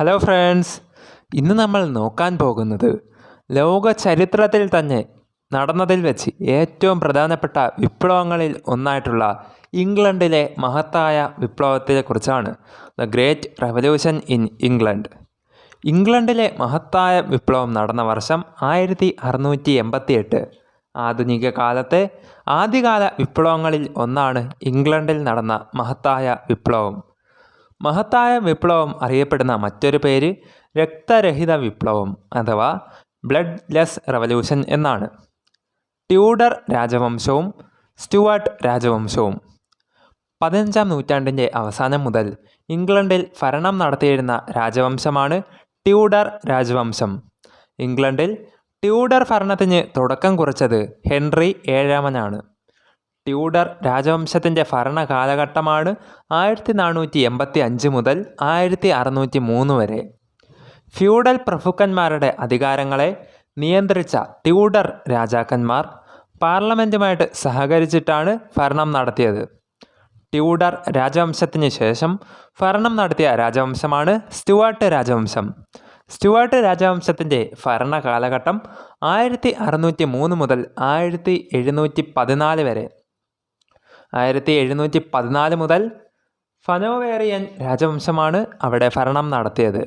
Hello friends ഇന്ന് നമ്മൾ നോക്കാൻ പോകുന്നത് ലോക ചരിത്രത്തിൽ തന്നെ നടന്നതിൽ വെച്ച് ഏറ്റവും പ്രധാനപ്പെട്ട വിപ്ലവങ്ങളിൽ ഒന്നായിട്ടുള്ള ഇംഗ്ലണ്ടിലെ മഹത്തായ വിപ്ലവത്തെക്കുറിച്ചാണ് the great revolution in England ഇംഗ്ലണ്ടിലെ മഹത്തായ വിപ്ലവം നടന്ന വർഷം ആയിരത്തി അറുന്നൂറ്റി എൺപത്തി എട്ട് ആധുനിക കാലത്തെ ആദ്യകാല വിപ്ലവങ്ങളിൽ ഒന്നാണ് ഇംഗ്ലണ്ടിൽ നടന്ന മഹത്തായ വിപ്ലവം. മഹത്തായ വിപ്ലവം അറിയപ്പെടുന്ന മറ്റൊരു പേര് രക്തരഹിത വിപ്ലവം അഥവാ ബ്ലഡ് ലെസ് റവല്യൂഷൻ എന്നാണ്. ട്യൂഡർ രാജവംശവും സ്റ്റുവാർട്ട് രാജവംശവും. പതിനഞ്ചാം നൂറ്റാണ്ടിന്റെ അവസാനം മുതൽ ഇംഗ്ലണ്ടിൽ ഭരണം നടത്തിയിരുന്ന രാജവംശമാണ് ട്യൂഡർ രാജവംശം. ഇംഗ്ലണ്ടിൽ ട്യൂഡർ ഭരണത്തിന് തുടക്കം കുറിച്ചത് ഹെൻറി ഏഴാമനാണ്. ട്യൂഡർ രാജവംശത്തിന്റെ ഭരണകാലഘട്ടമാണ് ആയിരത്തി നാനൂറ്റി എൺപത്തി അഞ്ച് മുതൽ ആയിരത്തി അറുന്നൂറ്റി മൂന്ന് വരെ. ഫ്യൂഡൽ പ്രഭുക്കന്മാരുടെ അധികാരങ്ങളെ നിയന്ത്രിച്ച ട്യൂഡർ രാജാക്കന്മാർ പാർലമെന്റുമായിട്ട് സഹകരിച്ചിട്ടാണ് ഭരണം നടത്തിയത്. ട്യൂഡർ രാജവംശത്തിന് ശേഷം ഭരണം നടത്തിയ രാജവംശമാണ് സ്റ്റുവാർട്ട് രാജവംശം. സ്റ്റുവാർട്ട് രാജവംശത്തിന്റെ ഭരണകാലഘട്ടം ആയിരത്തി അറുന്നൂറ്റി മൂന്ന് മുതൽ ആയിരത്തി എഴുന്നൂറ്റി പതിനാല് വരെ. ആയിരത്തി എഴുന്നൂറ്റി പതിനാല് മുതൽ ഫനോവേറിയൻ രാജവംശമാണ് അവിടെ ഭരണം നടത്തിയത്.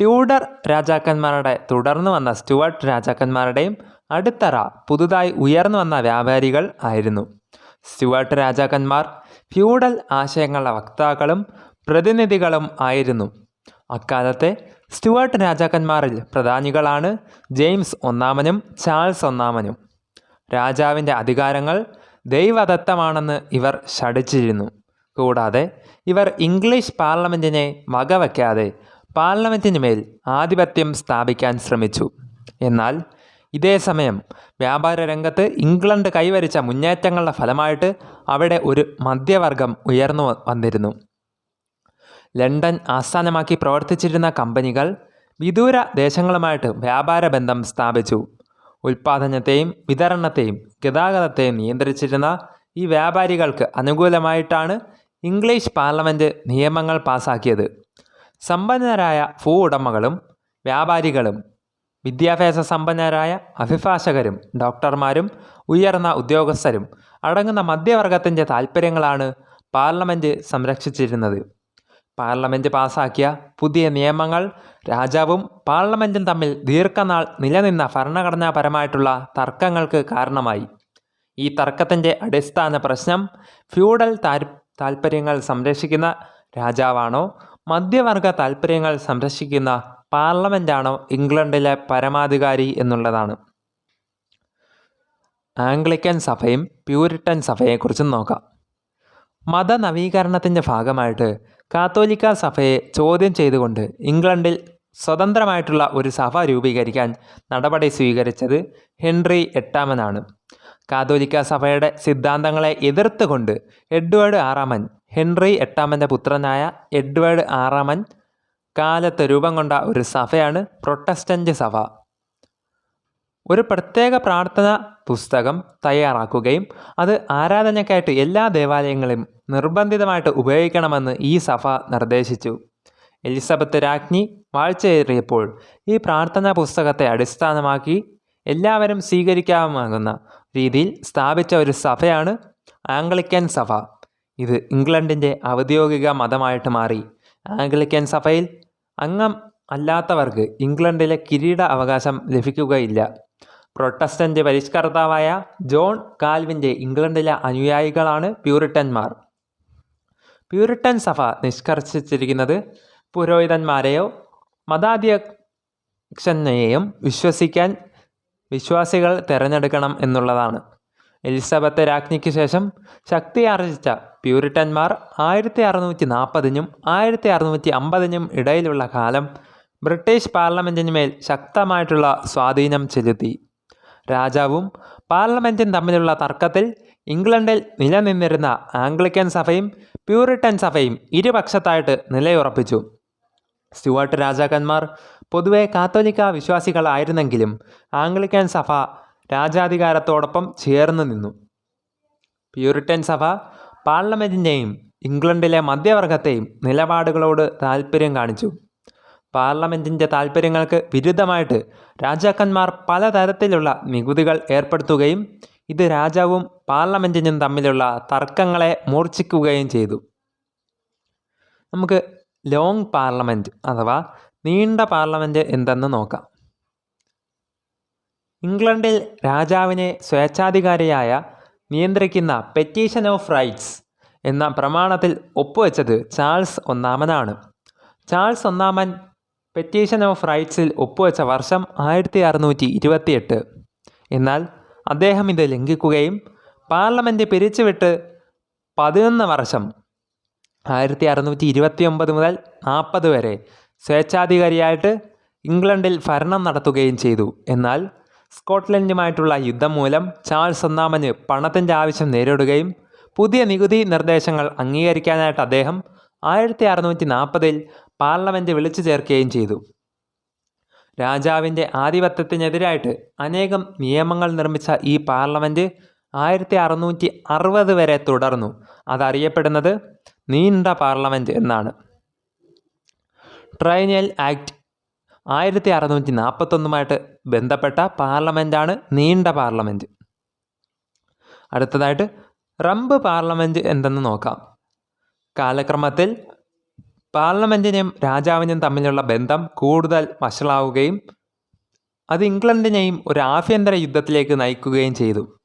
ട്യൂഡർ രാജാക്കന്മാരുടെ തുടർന്ന് വന്ന സ്റ്റുവർട്ട് രാജാക്കന്മാരുടെയും അടിത്തറ പുതുതായി ഉയർന്നു വന്ന വ്യാപാരികൾ ആയിരുന്നു. സ്റ്റുവർട്ട് രാജാക്കന്മാർ ഫ്യൂഡൽ ആശയങ്ങളുടെ വക്താക്കളും പ്രതിനിധികളും ആയിരുന്നു. അക്കാലത്തെ സ്റ്റുവർട്ട് രാജാക്കന്മാരിൽ പ്രധാനികളാണ് ജെയിംസ് ഒന്നാമനും ചാൾസ് ഒന്നാമനും. രാജാവിന്റെ അധികാരങ്ങൾ ദൈവദത്തമാണെന്ന് ഇവർ ശഠിച്ചിരുന്നു. കൂടാതെ ഇവർ ഇംഗ്ലീഷ് പാർലമെന്റിനെ വകവയ്ക്കാതെ പാർലമെന്റിന് മേൽ ആധിപത്യം സ്ഥാപിക്കാൻ ശ്രമിച്ചു. എന്നാൽ ഇതേ സമയം വ്യാപാര രംഗത്ത് ഇംഗ്ലണ്ട് കൈവരിച്ച മുന്നേറ്റങ്ങളുടെ ഫലമായിട്ട് അവിടെ ഒരു മധ്യവർഗം ഉയർന്നു വന്നിരുന്നു. ലണ്ടൻ ആസ്ഥാനമാക്കി പ്രവർത്തിച്ചിരുന്ന കമ്പനികൾ വിദൂര ദേശങ്ങളുമായിട്ട് വ്യാപാര ബന്ധം സ്ഥാപിച്ചു. ഉൽപ്പാദനത്തെയും വിതരണത്തെയും ഗതാഗതത്തെയും നിയന്ത്രിച്ചിരുന്ന ഈ വ്യാപാരികൾക്ക് അനുകൂലമായിട്ടാണ് ഇംഗ്ലീഷ് പാർലമെന്റ് നിയമങ്ങൾ പാസാക്കിയത്. സമ്പന്നരായ ഭൂ ഉടമകളും വ്യാപാരികളും വിദ്യാഭ്യാസ സമ്പന്നരായ അഭിഭാഷകരും ഡോക്ടർമാരും ഉയർന്ന ഉദ്യോഗസ്ഥരും അടങ്ങുന്ന മധ്യവർഗത്തിന്റെ താൽപ്പര്യങ്ങളാണ് പാർലമെന്റ് സംരക്ഷിച്ചിരുന്നത്. പാർലമെന്റ് പാസാക്കിയ പുതിയ നിയമങ്ങൾ രാജാവും പാർലമെന്റും തമ്മിൽ ദീർഘനാൾ നിലനിന്ന ഭരണഘടനാപരമായിട്ടുള്ള തർക്കങ്ങൾക്ക് കാരണമായി. ഈ തർക്കത്തിന്റെ അടിസ്ഥാന പ്രശ്നം ഫ്യൂഡൽ താൽ താൽപ്പര്യങ്ങൾ സംരക്ഷിക്കുന്ന രാജാവാണോ? മധ്യവർഗ താൽപ്പര്യങ്ങൾ സംരക്ഷിക്കുന്ന പാർലമെന്റാണോ ഇംഗ്ലണ്ടിലെ പരമാധികാരി എന്നുള്ളതാണ്. ആംഗ്ലിക്കൻ സഭയും പ്യൂരിറ്റൻ സഭയെക്കുറിച്ചും നോക്കാം. മതനവീകരണത്തിന്റെ ഭാഗമായിട്ട് കാത്തോലിക്ക സഭയെ ചോദ്യം ചെയ്തുകൊണ്ട് ഇംഗ്ലണ്ടിൽ സ്വതന്ത്രമായിട്ടുള്ള ഒരു സഭ രൂപീകരിക്കാൻ നടപടി സ്വീകരിച്ചത് ഹെൻറി എട്ടാമനാണ്. കാതോലിക്ക സഭയുടെ സിദ്ധാന്തങ്ങളെ എതിർത്തുകൊണ്ട് എഡ്വേർഡ് ആറാമൻ ഹെൻറി എട്ടാമന്റെ പുത്രനായ എഡ്വേർഡ് ആറാമൻ കാലത്ത് രൂപം കൊണ്ട ഒരു സഭയാണ് പ്രൊട്ടസ്റ്റന്റ് സഭ. ഒരു പ്രത്യേക പ്രാർത്ഥന പുസ്തകം തയ്യാറാക്കുകയും അത് ആരാധനയ്ക്കായിട്ട് എല്ലാ ദേവാലയങ്ങളും നിർബന്ധിതമായിട്ട് ഉപയോഗിക്കണമെന്ന് ഈ സഭ നിർദ്ദേശിച്ചു. എലിസബത്ത് രാജ്ഞി വാഴ്ചയേറിയപ്പോൾ ഈ പ്രാർത്ഥനാ പുസ്തകത്തെ അടിസ്ഥാനമാക്കി എല്ലാവരും സ്വീകരിക്കാമാകുന്ന രീതിയിൽ സ്ഥാപിച്ച ഒരു സഭയാണ് ആംഗ്ലിക്കൻ സഭ. ഇത് ഇംഗ്ലണ്ടിന്റെ ഔദ്യോഗിക മതമായിട്ട് മാറി. ആംഗ്ലിക്കൻ സഭയിൽ അംഗം അല്ലാത്തവർക്ക് ഇംഗ്ലണ്ടിലെ കിരീട അവകാശം ലഭിക്കുകയില്ല. പ്രൊട്ടസ്റ്റന്റ് പരിഷ്കർത്താവായ ജോൺ കാൽവിന്റെ ഇംഗ്ലണ്ടിലെ അനുയായികളാണ് പ്യൂരിട്ടന്മാർ. പ്യൂരിറ്റൻ സഭ നിഷ്കർഷിച്ചിരിക്കുന്നത് പുരോഹിതന്മാരെയോ മതാധ്യക്ഷനെയും വിശ്വസിക്കാൻ വിശ്വാസികൾ തിരഞ്ഞെടുക്കണം എന്നുള്ളതാണ്. എലിസബത്ത് രാജ്ഞിക്ക് ശേഷം ശക്തി ആർജിച്ച പ്യൂരിട്ടന്മാർ ആയിരത്തി അറുന്നൂറ്റി നാൽപ്പതിനും ആയിരത്തി അറുന്നൂറ്റി അമ്പതിനും ഇടയിലുള്ള കാലം ബ്രിട്ടീഷ് പാർലമെന്റിന് മേൽ ശക്തമായിട്ടുള്ള സ്വാധീനം ചെലുത്തി. രാജാവും പാർലമെന്റും തമ്മിലുള്ള തർക്കത്തിൽ ഇംഗ്ലണ്ടിൽ നിലനിന്നിരുന്ന ആംഗ്ലിക്കൻ സഭയും പ്യൂരിറ്റൻ സഭയും ഇരുപക്ഷത്തായിട്ട് നിലയുറപ്പിച്ചു. സ്റ്റുവർട്ട് രാജാക്കന്മാർ പൊതുവെ കാത്തോലിക്ക വിശ്വാസികളായിരുന്നെങ്കിലും ആംഗ്ലിക്കൻ സഭ രാജാധികാരത്തോടൊപ്പം ചേർന്ന് നിന്നു. പ്യൂരിറ്റൻ സഭ പാർലമെന്റിന്റെയും ഇംഗ്ലണ്ടിലെ മധ്യവർഗത്തെയും നിലപാടുകളോട് താൽപ്പര്യം കാണിച്ചു. പാർലമെന്റിന്റെ താൽപ്പര്യങ്ങൾക്ക് വിരുദ്ധമായിട്ട് രാജാക്കന്മാർ പലതരത്തിലുള്ള നികുതികൾ ഏർപ്പെടുത്തുകയും ഇത് രാജാവും പാർലമെന്റിനും തമ്മിലുള്ള തർക്കങ്ങളെ മൂർച്ഛിക്കുകയും ചെയ്തു. നമുക്ക് ലോങ് പാർലമെന്റ് അഥവാ നീണ്ട പാർലമെന്റ് എന്തെന്ന് നോക്കാം. ഇംഗ്ലണ്ടിൽ രാജാവിനെ സ്വേച്ഛാധികാരിയായ നിയന്ത്രിക്കുന്ന പെറ്റീഷൻ ഓഫ് റൈറ്റ്സ് എന്ന പ്രമാണത്തിൽ ഒപ്പുവെച്ചത് ചാൾസ് ഒന്നാമനാണ്. ചാൾസ് ഒന്നാമൻ പെറ്റീഷൻ ഓഫ് റൈറ്റ്സിൽ ഒപ്പുവെച്ച വർഷം ആയിരത്തി അറുന്നൂറ്റി ഇരുപത്തിയെട്ട് എന്നാൽ അദ്ദേഹം ഇത് ലംഘിക്കുകയും പാർലമെന്റ് പിരിച്ചുവിട്ട് പതിനൊന്ന് വർഷം ആയിരത്തി അറുന്നൂറ്റി ഇരുപത്തി ഒമ്പത് മുതൽ നാൽപ്പത് വരെ സ്വേച്ഛാധികാരിയായിട്ട് ഇംഗ്ലണ്ടിൽ ഭരണം നടത്തുകയും ചെയ്തു. എന്നാൽ സ്കോട്ട്ലൻഡുമായിട്ടുള്ള യുദ്ധം മൂലം ചാൾസ് ഒന്നാമന് പണത്തിന്റെ ആവശ്യം നേരിടുകയും പുതിയ നികുതി നിർദ്ദേശങ്ങൾ അംഗീകരിക്കാനായിട്ട് അദ്ദേഹം ആയിരത്തി അറുന്നൂറ്റി നാൽപ്പതിൽ പാർലമെന്റ് വിളിച്ചു ചേർക്കുകയും ചെയ്തു. രാജാവിന്റെ ആധിപത്യത്തിനെതിരായിട്ട് അനേകം നിയമങ്ങൾ നിർമ്മിച്ച ഈ പാർലമെന്റ് ആയിരത്തി അറുന്നൂറ്റി അറുപത് വരെ തുടർന്നു. അതറിയപ്പെടുന്നത് നീണ്ട പാർലമെന്റ് എന്നാണ്. ട്രൈനിയൽ ആക്ട് ആയിരത്തി അറുന്നൂറ്റി നാൽപ്പത്തൊന്നുമായിട്ട് ബന്ധപ്പെട്ട പാർലമെന്റാണ് നീണ്ട പാർലമെന്റ് അടുത്തതായിട്ട് റംബ് പാർലമെന്റ് എന്തെന്ന് നോക്കാം. കാലക്രമത്തിൽ പാർലമെന്റിനെയും രാജാവിനെയും തമ്മിലുള്ള ബന്ധം കൂടുതൽ വഷളാവുകയും അത് ഇംഗ്ലണ്ടിനെയും ഒരു ആഭ്യന്തര യുദ്ധത്തിലേക്ക് നയിക്കുകയും ചെയ്തു.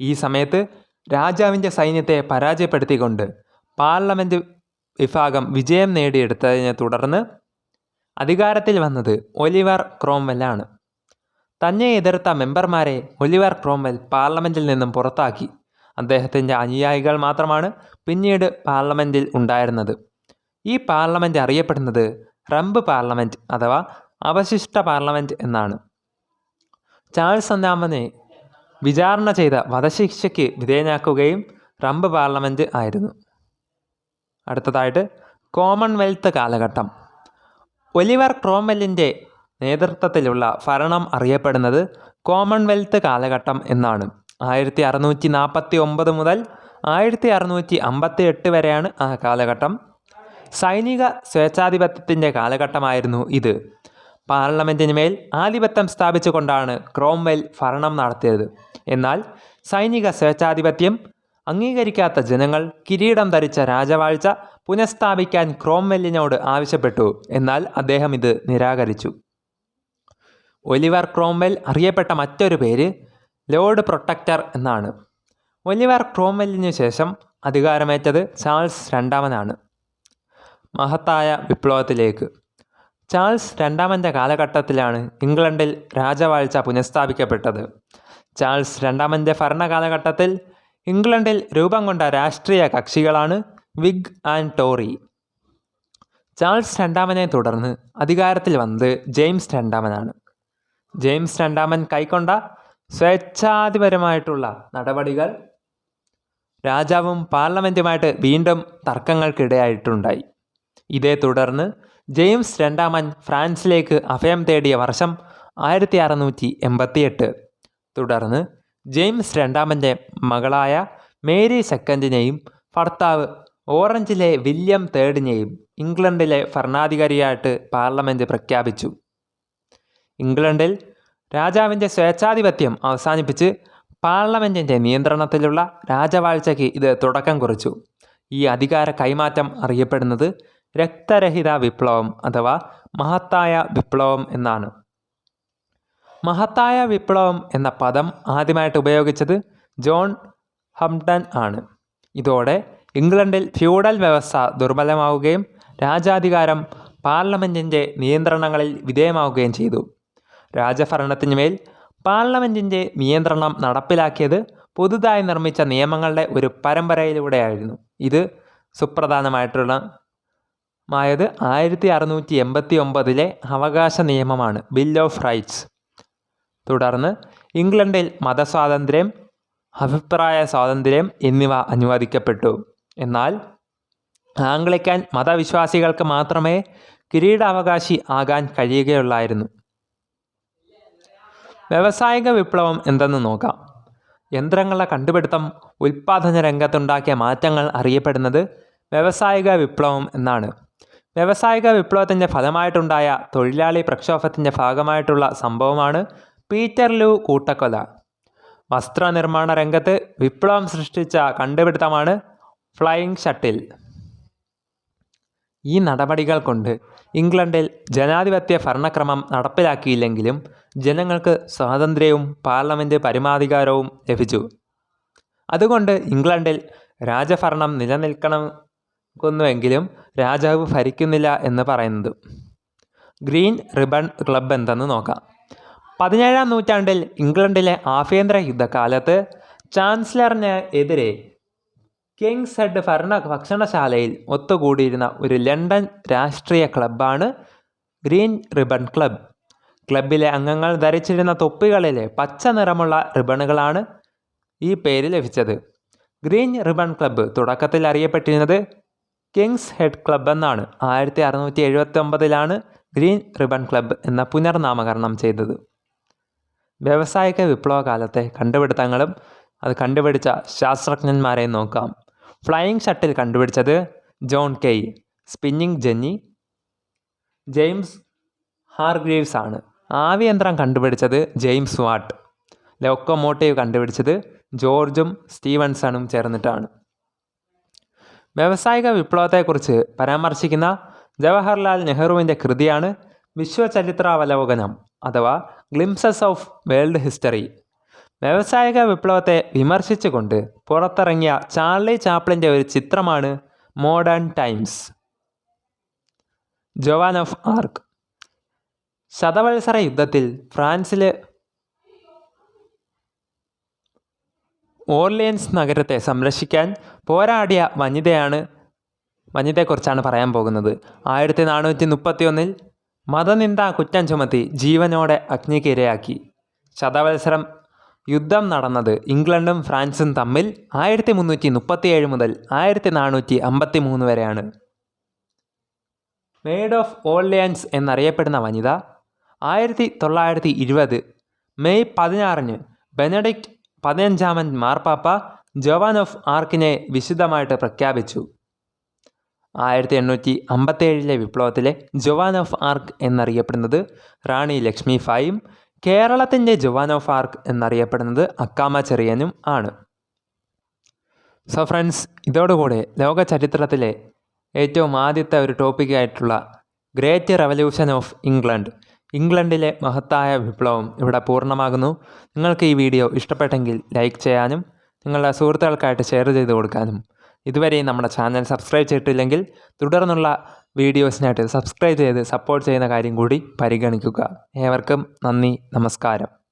ഈ സമയത്ത് രാജാവിന്റെ സൈന്യത്തെ പരാജയപ്പെടുത്തിക്കൊണ്ട് പാർലമെന്റ് വിഭാഗം വിജയം നേടിയെടുത്തതിനെ തുടർന്ന് അധികാരത്തിൽ വന്നത് ഒലിവർ ക്രോംവെല്ലാണ്. തന്നെ എതിർത്ത മെമ്പർമാരെ ഒലിവർ ക്രോംവെൽ പാർലമെന്റിൽ നിന്നും പുറത്താക്കി. അദ്ദേഹത്തിന്റെ അനുയായികൾ മാത്രമാണ് പിന്നീട് പാർലമെന്റിൽ ഉണ്ടായിരുന്നത്. ഈ പാർലമെന്റ് അറിയപ്പെടുന്നത് റംബ് പാർലമെന്റ് അഥവാ അവശിഷ്ട പാർലമെന്റ് എന്നാണ്. ചാൾസ് ഒന്നാമനെ വിചാരണ ചെയ്ത വധശിക്ഷയ്ക്ക് വിധേയനാക്കുകയും റംബ് പാർലമെന്റ് ആയിരുന്നു. അടുത്തതായിട്ട് കോമൺവെൽത്ത് കാലഘട്ടം. ഒലിവർ ക്രോംവെല്ലിന്റെ നേതൃത്വത്തിലുള്ള ഭരണം അറിയപ്പെടുന്നത് കോമൺവെൽത്ത് കാലഘട്ടം എന്നാണ്. ആയിരത്തി അറുന്നൂറ്റി നാൽപ്പത്തി ഒമ്പത് മുതൽ ആയിരത്തി അറുന്നൂറ്റി അമ്പത്തി എട്ട് വരെയാണ് ആ കാലഘട്ടം. സൈനിക സ്വേച്ഛാധിപത്യത്തിന്റെ കാലഘട്ടമായിരുന്നു ഇത്. പാർലമെന്റിന് മേൽ ആധിപത്യം സ്ഥാപിച്ചുകൊണ്ടാണ് ക്രോംവെൽ ഭരണം നടത്തിയത്. എന്നാൽ സൈനിക സ്വേച്ഛാധിപത്യം അംഗീകരിക്കാത്ത ജനങ്ങൾ കിരീടം ധരിച്ച രാജവാഴ്ച പുനഃസ്ഥാപിക്കാൻ ക്രോംവെല്ലിനോട് ആവശ്യപ്പെട്ടു. എന്നാൽ അദ്ദേഹം ഇത് നിരാകരിച്ചു. ഒലിവർ ക്രോംവെൽ അറിയപ്പെട്ട മറ്റൊരു പേര് ലോർഡ് പ്രൊട്ടക്ടർ എന്നാണ്. ഒലിവർ ക്രോംവെല്ലിനു ശേഷം അധികാരമേറ്റത് ചാൾസ് രണ്ടാമനാണ്. മഹത്തായ വിപ്ലവത്തിലേക്ക്. ചാൾസ് രണ്ടാമന്റെ കാലഘട്ടത്തിലാണ് ഇംഗ്ലണ്ടിൽ രാജവാഴ്ച പുനഃസ്ഥാപിക്കപ്പെട്ടത്. ചാൾസ് രണ്ടാമന്റെ ഭരണകാലഘട്ടത്തിൽ ഇംഗ്ലണ്ടിൽ രൂപം കൊണ്ട രാഷ്ട്രീയ കക്ഷികളാണ് വിഗ് ആൻഡ് ടോറി. ചാൾസ് രണ്ടാമനെ തുടർന്ന് അധികാരത്തിൽ വന്നത് ജെയിംസ് രണ്ടാമനാണ്. ജെയിംസ് രണ്ടാമൻ കൈക്കൊണ്ട സ്വേച്ഛാധിപരമായിട്ടുള്ള നടപടികൾ രാജാവും പാർലമെന്റുമായിട്ട് വീണ്ടും തർക്കങ്ങൾക്കിടയായിട്ടുണ്ടായി. ഇതേ തുടർന്ന് ജെയിംസ് രണ്ടാമൻ ഫ്രാൻസിലേക്ക് അഭയം തേടിയ വർഷം ആയിരത്തി അറുന്നൂറ്റി എൺപത്തിയെട്ട് തുടർന്ന് ജെയിംസ് രണ്ടാമന്റെ മകളായ മേരി സെക്കൻഡിനെയും ഭർത്താവ് ഓറഞ്ചിലെ വില്യം തേർഡിനെയും ഇംഗ്ലണ്ടിലെ ഭരണാധികാരിയായിട്ട് പാർലമെന്റ് പ്രഖ്യാപിച്ചു. ഇംഗ്ലണ്ടിൽ രാജാവിന്റെ സ്വേച്ഛാധിപത്യം അവസാനിപ്പിച്ച് പാർലമെന്റിന്റെ നിയന്ത്രണത്തിലുള്ള രാജവാഴ്ചയ്ക്ക് ഇത് തുടക്കം കുറിച്ചു. ഈ അധികാര കൈമാറ്റം അറിയപ്പെടുന്നത് രക്തരഹിത വിപ്ലവം അഥവാ മഹത്തായ വിപ്ലവം എന്നാണ്. മഹത്തായ വിപ്ലവം എന്ന പദം ആദ്യമായിട്ട് ഉപയോഗിച്ചത് ജോൺ ഹംഡൻ ആണ്. ഇതോടെ ഇംഗ്ലണ്ടിൽ ഫ്യൂഡൽ വ്യവസ്ഥ ദുർബലമാവുകയും രാജാധികാരം പാർലമെന്റിന്റെ നിയന്ത്രണങ്ങളിൽ വിധേയമാവുകയും ചെയ്തു. രാജഭരണത്തിനുമേൽ പാർലമെന്റിന്റെ നിയന്ത്രണം നടപ്പിലാക്കിയത് പുതുതായി നിർമ്മിച്ച നിയമങ്ങളുടെ ഒരു പരമ്പരയിലൂടെയായിരുന്നു. ഇത് സുപ്രധാനമായിട്ടുള്ള മായത് ആയിരത്തി അറുന്നൂറ്റി എൺപത്തി ഒമ്പതിലെ അവകാശ നിയമമാണ് ബിൽ ഓഫ് റൈറ്റ്സ് തുടർന്ന് ഇംഗ്ലണ്ടിൽ മതസ്വാതന്ത്ര്യം അഭിപ്രായ സ്വാതന്ത്ര്യം എന്നിവ അനുവദിക്കപ്പെട്ടു. എന്നാൽ ആംഗ്ലിക്കൻ മതവിശ്വാസികൾക്ക് മാത്രമേ കിരീടാവകാശി ആകാൻ കഴിയുകയുള്ളായിരുന്നു. വ്യാവസായിക വിപ്ലവം എന്തെന്ന് നോക്കാം. യന്ത്രങ്ങളുടെ കണ്ടുപിടുത്തം ഉൽപ്പാദന രംഗത്തുണ്ടാക്കിയ മാറ്റങ്ങൾ അറിയപ്പെടുന്നത് വ്യവസായിക വിപ്ലവം എന്നാണ്. വ്യവസായിക വിപ്ലവത്തിന്റെ ഫലമായിട്ടുണ്ടായ തൊഴിലാളി പ്രക്ഷോഭത്തിന്റെ ഭാഗമായിട്ടുള്ള സംഭവമാണ് പീറ്റർ ലൂ കൂട്ടക്കൊല. വസ്ത്രനിർമ്മാണ രംഗത്ത് വിപ്ലവം സൃഷ്ടിച്ച കണ്ടുപിടുത്തമാണ് ഫ്ലൈയിങ് ഷട്ടിൽ. ഈ നടപടികൾ കൊണ്ട് ഇംഗ്ലണ്ടിൽ ജനാധിപത്യ ഭരണക്രമം നടപ്പിലാക്കിയില്ലെങ്കിലും ജനങ്ങൾക്ക് സ്വാതന്ത്ര്യവും പാർലമെന്റ് പരമാധികാരവും ലഭിച്ചു. അതുകൊണ്ട് ഇംഗ്ലണ്ടിൽ രാജഭരണം നിലനിൽക്കണമെന്നുവെങ്കിലും രാജാവ് ഭരിക്കുന്നില്ല എന്ന് പറയുന്നത്. ഗ്രീൻ റിബൺ ക്ലബ് എന്തെന്ന് നോക്കാം. പതിനേഴാം നൂറ്റാണ്ടിൽ ഇംഗ്ലണ്ടിലെ ആഭ്യന്തര യുദ്ധകാലത്ത് ചാൻസലറിന് എതിരെ കിങ്സ് ഹെഡ് ഭരണ ഭക്ഷണശാലയിൽ ഒത്തുകൂടിയിരുന്ന ഒരു ലണ്ടൻ രാഷ്ട്രീയ ക്ലബ്ബാണ് ഗ്രീൻ റിബൺ ക്ലബ്. ക്ലബിലെ അംഗങ്ങൾ ധരിച്ചിരുന്ന തൊപ്പികളിലെ പച്ച നിറമുള്ള റിബണുകളാണ് ഈ പേര് ലഭിച്ചത്. ഗ്രീൻ റിബൺ ക്ലബ്ബ് തുടക്കത്തിൽ അറിയപ്പെട്ടിരുന്നത് കിങ്സ് ഹെഡ് ക്ലബ് എന്നാണ്. ആയിരത്തി അറുന്നൂറ്റി എഴുപത്തി ഒമ്പതിലാണ് ഗ്രീൻ റിബൺ ക്ലബ്ബ് എന്ന പുനർനാമകരണം ചെയ്തത്. വ്യാവസായിക വിപ്ലവകാലത്തെ കണ്ടുപിടുത്തങ്ങളും അത് കണ്ടുപിടിച്ച ശാസ്ത്രജ്ഞന്മാരെയും നോക്കാം. ഫ്ലൈയിങ് ഷട്ടിൽ കണ്ടുപിടിച്ചത് John Kay spinning jenny James Hargreaves ആണ്. ആവിയന്ത്രം കണ്ടുപിടിച്ചത് ജെയിംസ് വാട്ട്. ലോക്കോമോട്ടീവ് കണ്ടുപിടിച്ചത് ജോർജും സ്റ്റീവൻസണും ചേർന്നിട്ടാണ്. വ്യാവസായിക വിപ്ലവത്തെക്കുറിച്ച് പരാമർശിക്കുന്ന ജവഹർലാൽ നെഹ്റുവിന്റെ കൃതിയാണ് വിശ്വചരിത്രാവലോകനം അഥവാ ഗ്ലിംസസ് ഓഫ് വേൾഡ് ഹിസ്റ്ററി. വ്യാവസായിക വിപ്ലവത്തെ വിമർശിച്ചുകൊണ്ട് പുറത്തിറങ്ങിയ ചാർലി ചാപ്ലിന്റെ ഒരു ചിത്രമാണ് Modern Times. Joan of Arc. ശതവത്സര യുദ്ധത്തിൽ ഫ്രാൻസിലെ ഓർലിയൻസ് നഗരത്തെ സംരക്ഷിക്കാൻ പോരാടിയ വനിതയാണ് വനിതയെക്കുറിച്ചാണ് പറയാൻ പോകുന്നത്. ആയിരത്തി നാനൂറ്റി മുപ്പത്തി ഒന്നിൽ മതനിന്ദ കുറ്റം ചുമത്തി ജീവനോടെ അഗ്നിക്കിരയാക്കി ശതവത്സരം യുദ്ധം നടന്നത് ഇംഗ്ലണ്ടും ഫ്രാൻസും തമ്മിൽ ആയിരത്തി മുന്നൂറ്റി മുപ്പത്തിയേഴ് മുതൽ ആയിരത്തി നാനൂറ്റി അമ്പത്തി മൂന്ന് വരെയാണ്. മെയ്ഡ് ഓഫ് ഓർലിയൻസ് എന്നറിയപ്പെടുന്ന വനിത ആയിരത്തി തൊള്ളായിരത്തി ഇരുപത് മെയ് പതിനാറിന് ബെനഡിക്റ്റ് പതിനഞ്ചാമൻ മാർപ്പാപ്പ ജവാൻ ഓഫ് ആർക്കിനെ വിശുദ്ധമായിട്ട് പ്രഖ്യാപിച്ചു. ആയിരത്തി എണ്ണൂറ്റി അമ്പത്തേഴിലെ വിപ്ലവത്തിലെ ജവാൻ ഓഫ് ആർക്ക് എന്നറിയപ്പെടുന്നത് റാണി ലക്ഷ്മി ഫായും കേരളത്തിന്റെ ജവാൻ ഓഫ് ആർക്ക് എന്നറിയപ്പെടുന്നത് അക്കാമ ചെറിയനും ആണ്. സോ ഫ്രണ്ട്സ് ഇതോടുകൂടെ ലോക ചരിത്രത്തിലെ ഏറ്റവും ആദ്യത്തെ ഒരു ടോപ്പിക്കായിട്ടുള്ള ഗ്രേറ്റ് റെവല്യൂഷൻ ഓഫ് ഇംഗ്ലണ്ട് ഇംഗ്ലണ്ടിലെ മഹത്തായ വിപ്ലവം ഇവിടെ പൂർണമാകുന്നു. നിങ്ങൾക്ക് ഈ വീഡിയോ ഇഷ്ടപ്പെട്ടെങ്കിൽ ലൈക്ക് ചെയ്യാനും നിങ്ങളുടെ സുഹൃത്തുക്കൾക്കായിട്ട് ഷെയർ ചെയ്ത് കൊടുക്കാനും. ഇതുവരെയും നമ്മുടെ ചാനൽ സബ്സ്ക്രൈബ് ചെയ്തിട്ടില്ലെങ്കിൽ തുടർന്നുള്ള വീഡിയോസിനായിട്ട് സബ്സ്ക്രൈബ് ചെയ്ത് സപ്പോർട്ട് ചെയ്യുന്ന കാര്യം കൂടി പരിഗണിക്കുക. ഏവർക്കും നന്ദി നമസ്കാരം.